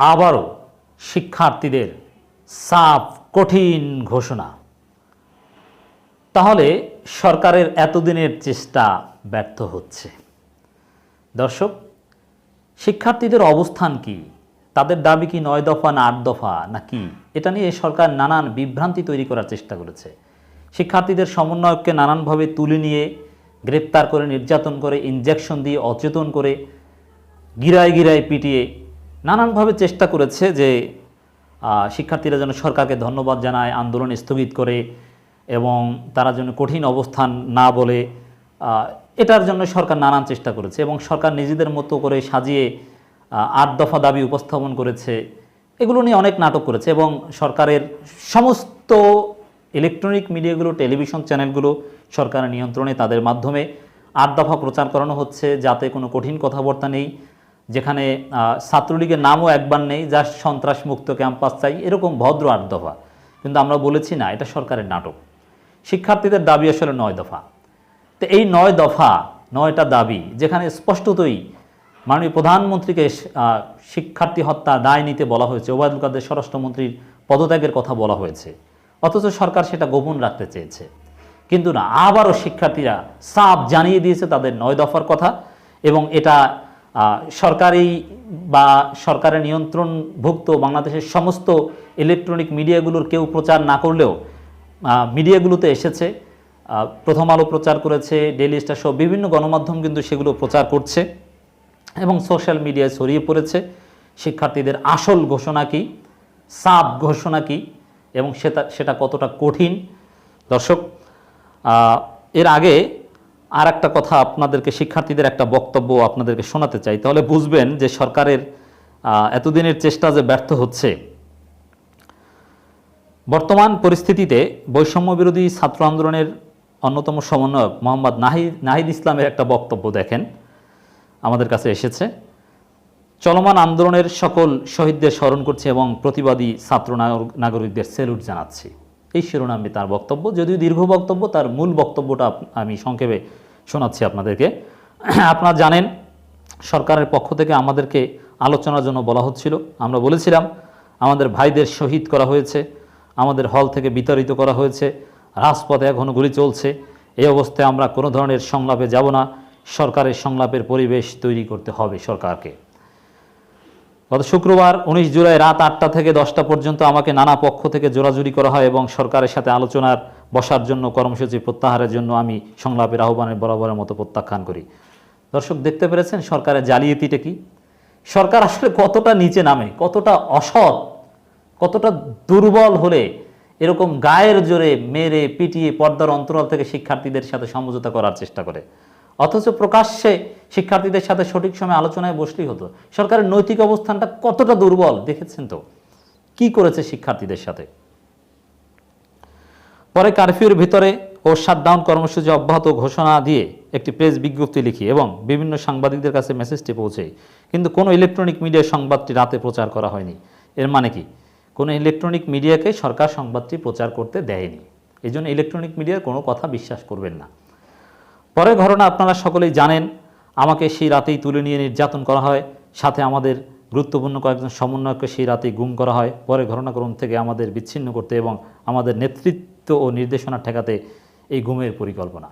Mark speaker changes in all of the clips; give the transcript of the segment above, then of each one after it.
Speaker 1: আবারও শিক্ষার্থীদের সাফ, কঠিন ঘোষণা। তাহলে সরকারের এতদিনের চেষ্টা ব্যর্থ হচ্ছে। দর্শক, শিক্ষার্থীদের অবস্থান কি? তাদের দাবি কি নয় দফা না আট দফা না কি এটা নিয়ে সরকার নানান বিভ্রান্তি তৈরি করার চেষ্টা করেছে। শিক্ষার্থীদের সমন্বয়ককে নানানভাবে তুলে নিয়ে, গ্রেপ্তার করে, নির্যাতন করে ইনজেকশন দিয়ে অচেতন করে, গিরায় গিরায় পিটিয়ে নানানভাবে চেষ্টা করেছে যে শিক্ষার্থীরা যেন সরকারকে ধন্যবাদ জানায়, আন্দোলন স্থগিত করে এবং তারা যেন কঠিন অবস্থান না বলে এটার জন্য সরকার নানান চেষ্টা করেছে এবং সরকার নিজেদের মতো করে সাজিয়ে আট দফা দাবি উপস্থাপন করেছে। এগুলো নিয়ে অনেক নাটক করেছে এবং সরকারের সমস্ত ইলেকট্রনিক মিডিয়াগুলো, টেলিভিশন চ্যানেলগুলো সরকারের নিয়ন্ত্রণে তাদের মাধ্যমে আট দফা প্রচার করানো হচ্ছে যাতে কোনো কঠিন কথাবার্তা নেই। যেখানে ছাত্রলীগের নামও একবার নেই যা সন্ত্রাস মুক্ত ক্যাম্পাস চাই, এরকম ভদ্র আট দফা। কিন্তু আমরা বলেছি না, এটা সরকারের নাটক। শিক্ষার্থীদের দাবি আসলে নয় দফা। তো এই নয় দফা, নয়টা দাবি, যেখানে স্পষ্টতই মাননীয় প্রধানমন্ত্রীকে শিক্ষার্থী হত্যা দায় নিতে বলা হয়েছে, ওবায়দুল কাদের স্বরাষ্ট্রমন্ত্রীর পদত্যাগের কথা বলা হয়েছে। অথচ সরকার সেটা গোপন রাখতে চেয়েছে। কিন্তু না, আবারও শিক্ষার্থীরা সাপ জানিয়ে দিয়েছে তাদের নয় দফার কথা, এবং এটা সরকারি বা সরকারের নিয়ন্ত্রণভুক্ত বাংলাদেশের সমস্ত ইলেকট্রনিক মিডিয়াগুলোর কেউ প্রচার না করলেও মিডিয়াগুলোতে এসেছে। প্রথম আলো প্রচার করেছে ডেইলি স্টার সহ বিভিন্ন গণমাধ্যম কিন্তু সেগুলো প্রচার করছে এবং সোশ্যাল মিডিয়ায় ছড়িয়ে পড়েছে। শিক্ষার্থীদের আসল ঘোষণা কি? সাব ঘোষণা কি? এবং সেটা সেটা কতটা কঠিন? দর্শক এর আগে আর একটা কথা আপনাদেরকে, শিক্ষার্থীদের একটা বক্তব্য আপনাদেরকে শোনাতে চাই। তাহলে বুঝবেন যে সরকারের এতদিনের চেষ্টা যে ব্যর্থ হচ্ছে, বর্তমান পরিস্থিতিতে বৈষম্য বিরোধী ছাত্র আন্দোলনের অন্যতম সমন্বয়ক মোহাম্মদ নাহিদ নাহিদ ইসলামের একটা বক্তব্য দেখেন, আমাদের কাছে এসেছে। চলমান আন্দোলনের সকল শহীদদের স্মরণ করছে এবং প্রতিবাদী ছাত্র নাগরিকদের সেলুট জানাচ্ছি। এই শিরোনামে তার বক্তব্য। যদিও দীর্ঘ বক্তব্য, তার মূল বক্তব্যটা আমি সংক্ষেপে শোনাচ্ছি আপনাদেরকে। আপনারা জানেন, সরকারের পক্ষ থেকে আমাদেরকে আলোচনার জন্য বলা হচ্ছিল। আমরা বলেছিলাম, আমাদের ভাইদের শহীদ করা হয়েছে, আমাদের হল থেকে বিতাড়িত করা হয়েছে, রাজপথে এখনও গুলি চলছে, এই অবস্থায় আমরা কোনো ধরনের সংলাপে যাব না, সরকারের সংলাপের পরিবেশ তৈরি করতে হবে সরকারকে। গত শুক্রবার উনিশ জুলাই রাত আটটা থেকে দশটা পর্যন্ত আমাকে নানা পক্ষ থেকে জোরাজুরি করা হয় এবং সরকারের সাথে আলোচনার বসার জন্য কর্মসূচি প্রত্যাহারের জন্য আমি সংলাপের আহ্বানের বরাবরের মতো প্রত্যাখ্যান করি। দর্শক, দেখতে পেরেছেন সরকারের জালিয়াতিটা কি? সরকার আসলে কতটা নিচে নামে, কতটা অসৎ, কতটা দুর্বল হলে এরকম গায়ের জোরে মেরে পিটিয়ে পর্দার অন্তরাল থেকে শিক্ষার্থীদের সাথে সমঝোতা করার চেষ্টা করে। অথচ প্রকাশ্যে শিক্ষার্থীদের সাথে সঠিক সময় আলোচনায় বসলেই হতো। সরকারের নৈতিক অবস্থানটা কতটা দুর্বল দেখেছেন তো? কি করেছে শিক্ষার্থীদের সাথে? পরে কারফিউর ভিতরে ও শাটডাউন কর্মসূচি অব্যাহত ঘোষণা দিয়ে একটি প্রেস বিজ্ঞপ্তি লিখি এবং বিভিন্ন সাংবাদিকদের কাছে মেসেজটি পৌঁছে। কিন্তু কোনো ইলেকট্রনিক মিডিয়ায় সংবাদটি রাতে প্রচার করা হয়নি। এর মানে কি? কোনো ইলেকট্রনিক মিডিয়াকে সরকার সংবাদটি প্রচার করতে দেয়নি। এই জন্য ইলেকট্রনিক মিডিয়ার কোনো কথা বিশ্বাস করবেন না। পরের ঘটনা আপনারা সকলেই জানেন। আমাকে সেই রাতেই তুলে নিয়ে নির্যাতন করা হয়। সাথে আমাদের গুরুত্বপূর্ণ কয়েকজন সমন্বয়ককে সেই রাতেই গুম করা হয়। পরে ঘটনাক্রম থেকে আমাদের বিচ্ছিন্ন করতে এবং আমাদের নেতৃত্ব ও নির্দেশনা ঠেকাতে এই গুমের পরিকল্পনা।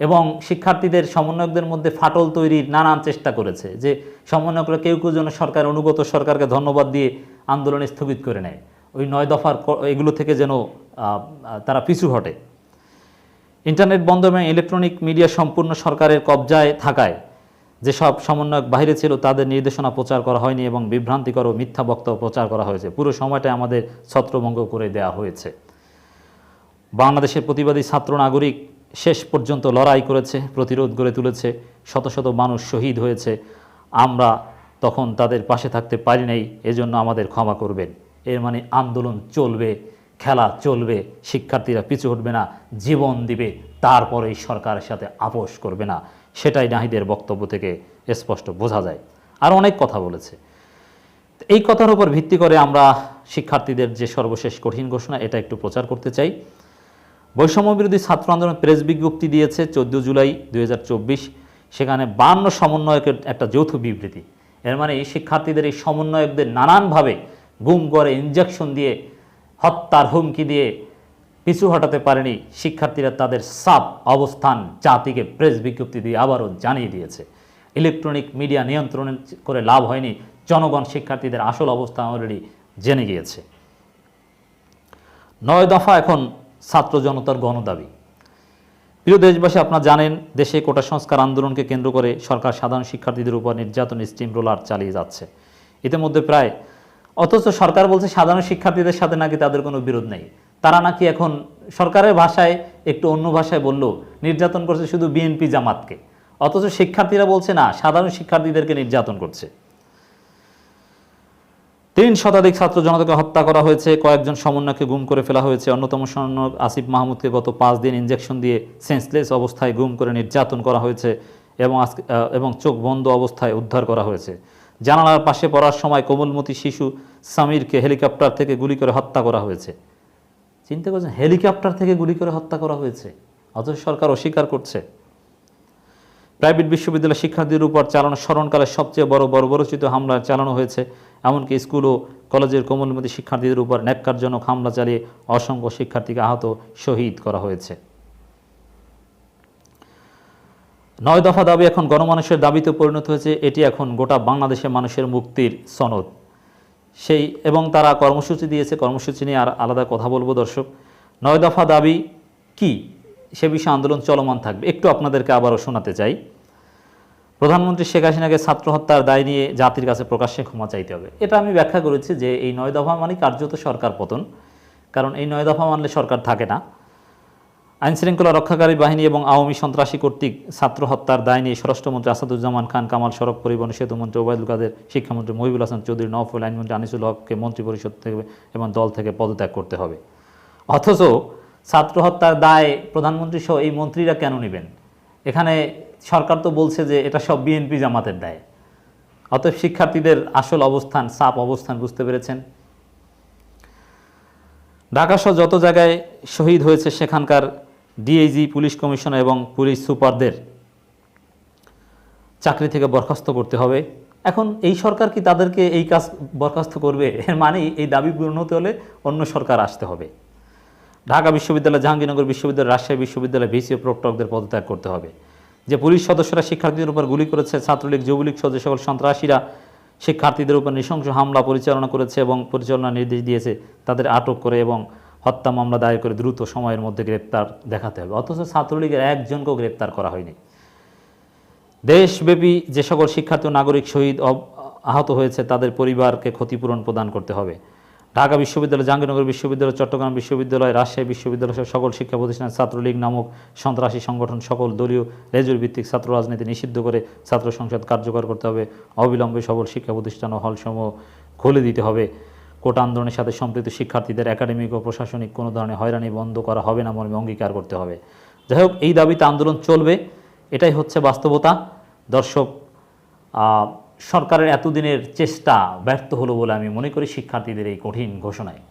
Speaker 1: এবং শিক্ষার্থীদের, সমন্বয়কদের মধ্যে ফাটল তৈরির নানান চেষ্টা করেছে যে সমন্বয়করা কেউ কেউ যেন সরকার, অনুগত সরকারকে ধন্যবাদ দিয়ে আন্দোলন স্থগিত করে নেয়। ওই নয় দফার এগুলো থেকে যেন তারা পিছু হটে। ইন্টারনেট বন্ধ এবং ইলেকট্রনিক মিডিয়া সম্পূর্ণ সরকারের কবজায় থাকায় যেসব সমন্বয়ক বাইরে ছিল তাদের নির্দেশনা প্রচার করা হয়নি এবং বিভ্রান্তিকর ও মিথ্যা বক্তব্য প্রচার করা হয়েছে। পুরো সময়টা আমাদের ছত্রভঙ্গ করে দেওয়া হয়েছে। বাংলাদেশের প্রতিবাদী ছাত্র নাগরিক শেষ পর্যন্ত লড়াই করেছে, প্রতিরোধ গড়ে তুলেছে, শত শত মানুষ শহীদ হয়েছে। আমরা তখন তাদের পাশে থাকতে পারি নাই, এজন্য আমাদের ক্ষমা করবেন। এর মানে আন্দোলন চলবে খেলা চলবে, শিক্ষার্থীরা পিছু হটবে না, জীবন দিবে, তারপরেই সরকারের সাথে আপোষ করবে না। সেটাই নাহিদের বক্তব্য থেকে স্পষ্ট বোঝা যায়। আর অনেক কথা বলেছে। এই কথার উপর ভিত্তি করে আমরা শিক্ষার্থীদের যে সর্বশেষ কঠিন ঘোষণা, এটা একটু প্রচার করতে চাই। বৈষম্য বিরোধী ছাত্র আন্দোলন প্রেস বিজ্ঞপ্তি দিয়েছে চোদ্দ জুলাই দু হাজার চব্বিশ। সেখানে বান্ন সমন্বয়কের একটা যৌথ বিবৃতি। এর মানে শিক্ষার্থীদের, এই সমন্বয়কদের নানানভাবে গুম করে ইঞ্জেকশন দিয়ে হত্যার হুমকি দিয়ে পিছু হটাতে পারেনি শিক্ষার্থীরা তাদের সাপ অবস্থান জাতিকে প্রেস বিজ্ঞপ্তি দিয়ে আবারও জানিয়ে দিয়েছে। ইলেকট্রনিক মিডিয়া নিয়ন্ত্রণ করে লাভ হয়নি, জনগণ শিক্ষার্থীদের আসল অবস্থান অলরেডি জেনে গিয়েছে। নয় দফা এখন ছাত্র জনতার গণদাবি। প্রিয় দেশবাসী, আপনারা জানেন, দেশে কোটা সংস্কার আন্দোলনকে কেন্দ্র করে সরকার সাধারণ শিক্ষার্থীদের উপর নির্যাতন স্টিম রোলার চালিয়ে যাচ্ছে। ইতিমধ্যে প্রায় অথচ সরকার বলছে সাধারণ শিক্ষার্থীদের সাথে নাকি তাদের কোনো বিরোধ নেই। তারা নাকি এখন সরকারের ভাষায় একটু অন্য ভাষায় বলল, নির্যাতন করছে শুধু বিএনপি জামাতকে। অথচ শিক্ষার্থীরা বলছে না, সাধারণ শিক্ষার্থীদেরকে নির্যাতন করছে। তিন শতাধিক ছাত্র জনতাকে হত্যা করা হয়েছে, কয়েকজন সমন্বয়কে গুম করে ফেলা হয়েছে। অন্যতম সমন্বয়ক আসিফ মাহমুদকে গত পাঁচ দিন ইঞ্জেকশন দিয়ে সেন্সলেস অবস্থায় গুম করে নির্যাতন করা হয়েছে এবং এবং চোখ বন্ধ অবস্থায় উদ্ধার করা হয়েছে। জানালার পাশে পড়ার সময় কোমলমতি শিশু সামিরকে হেলিকপ্টার থেকে গুলি করে হত্যা করা হয়েছে। চিন্তা করছেন, হেলিকপ্টার থেকে গুলি করে হত্যা করা হয়েছে? অথচ সরকার অস্বীকার করছে। প্রাইভেট বিশ্ববিদ্যালয় শিক্ষার্থীর উপর চালানো স্মরণকালের সবচেয়ে বড় বর্বরচিত হামলা চালানো হয়েছে। এমনকি স্কুল ও কলেজের কোমলমতি শিক্ষার্থীদের উপর ন্যাক্কারজনক হামলা চালিয়ে অসংখ্য শিক্ষার্থীকে আহত, শহীদ করা হয়েছে। নয় দফা দাবি এখন গণমানুষের দাবিতে পরিণত হয়েছে। এটি এখন গোটা বাংলাদেশের মানুষের মুক্তির সনদ। সেই এবং তারা কর্মসূচি দিয়েছে। কর্মসূচি নিয়ে আর আলাদা কথা বলব দর্শক। নয় দফা দাবি কি? সে বিষয়ে আন্দোলন চলমান থাকবে। একটু আপনাদেরকে আবারও শোনাতে চাই। প্রধানমন্ত্রী শেখ হাসিনাকে ছাত্র হত্যার দায় নিয়ে জাতির কাছে প্রকাশ্যে ক্ষমা চাইতে হবে। এটা আমি ব্যাখ্যা করেছি যে এই নয় দফা মানে কার্যত সরকার পতন। কারণ এই নয় দফা মানলে সরকার থাকে না। আইনশৃঙ্খলা রক্ষাকারী বাহিনী এবং আওয়ামী সন্ত্রাসী কর্তৃক ছাত্র হত্যার দায় নিয়ে স্বরাষ্ট্রমন্ত্রী আসাদুজ্জামান খান, কামাল সড়ক পরিবহন সেতুমন্ত্রী ওবায়দুল কাদের, শিক্ষামন্ত্রী মহিবুল হাসান চৌধুরী, নওফুল আইনমন্ত্রী আনিসুল হককে মন্ত্রী পরিষদ থেকে এবং দল থেকে পদত্যাগ করতে হবে। অথচ ছাত্র হত্যার দায় প্রধানমন্ত্রী সহ এই মন্ত্রীরা কেন নেবেন? এখানে সরকার তো বলছে যে এটা সব বিএনপি জামাতের দায়। অতএব শিক্ষার্থীদের আসল অবস্থান সাপ অবস্থান বুঝতে পেরেছেন। ঢাকা সহ যত জায়গায় শহীদ হয়েছে সেখানকার ডিআইজি, পুলিশ কমিশনার এবং পুলিশ সুপারদের চাকরি থেকে বরখাস্ত করতে হবে। এখন এই সরকার কি তাদেরকে এই কাজ বরখাস্ত করবে? এর মানে এই দাবি পূরণ হতে হলে অন্য সরকার আসতে হবে। ঢাকা বিশ্ববিদ্যালয়, জাহাঙ্গীরনগর বিশ্ববিদ্যালয়, রাজশাহী বিশ্ববিদ্যালয় ভিসি ও প্রক্টকদের পদত্যাগ করতে হবে। যে পুলিশ সদস্যরা শিক্ষার্থীদের উপর গুলি করেছে, ছাত্রলীগ, যুবলীগ সহ সকল সন্ত্রাসীরা শিক্ষার্থীদের উপর নৃশংস হামলা পরিচালনা করেছে এবং পরিচালনা নির্দেশ দিয়েছে, তাদের আটক করে এবং হত্যা মামলা দায়ের করে দ্রুত সময়ের মধ্যে গ্রেপ্তার দেখাতে হবে। অথচ ছাত্রলীগের একজনকেও গ্রেপ্তার করা হয়নি। দেশব্যাপী যে সকল শিক্ষার্থী নাগরিক শহীদ আহত হয়েছে, তাদের পরিবারকে ক্ষতিপূরণ প্রদান করতে হবে। ঢাকা বিশ্ববিদ্যালয়, জাহাঙ্গীরনগর বিশ্ববিদ্যালয়, চট্টগ্রাম বিশ্ববিদ্যালয়, রাজশাহী বিশ্ববিদ্যালয় সকল শিক্ষা প্রতিষ্ঠান ছাত্রলীগ নামক সন্ত্রাসী সংগঠন, সকল দলীয় রেজুর ভিত্তিক ছাত্র রাজনীতি নিষিদ্ধ করে ছাত্র সংসদ কার্যকর করতে হবে। অবিলম্বে সকল শিক্ষা প্রতিষ্ঠান ও হলসমূহ খুলে দিতে হবে। কোটা আন্দোলনের সাথে সম্পৃক্ত শিক্ষার্থীদের একাডেমিক ও প্রশাসনিক কোনো ধরনের হয়রানি বন্ধ করা হবে না মর্মে অঙ্গীকার করতে হবে। যাই হোক, এই দাবিতে আন্দোলন চলবে। এটাই হচ্ছে বাস্তবতা। দর্শক সরকারের এতদিনের চেষ্টা ব্যর্থ হলো বলে আমি মনে করি শিক্ষার্থীদের এই কঠিন ঘোষণায়।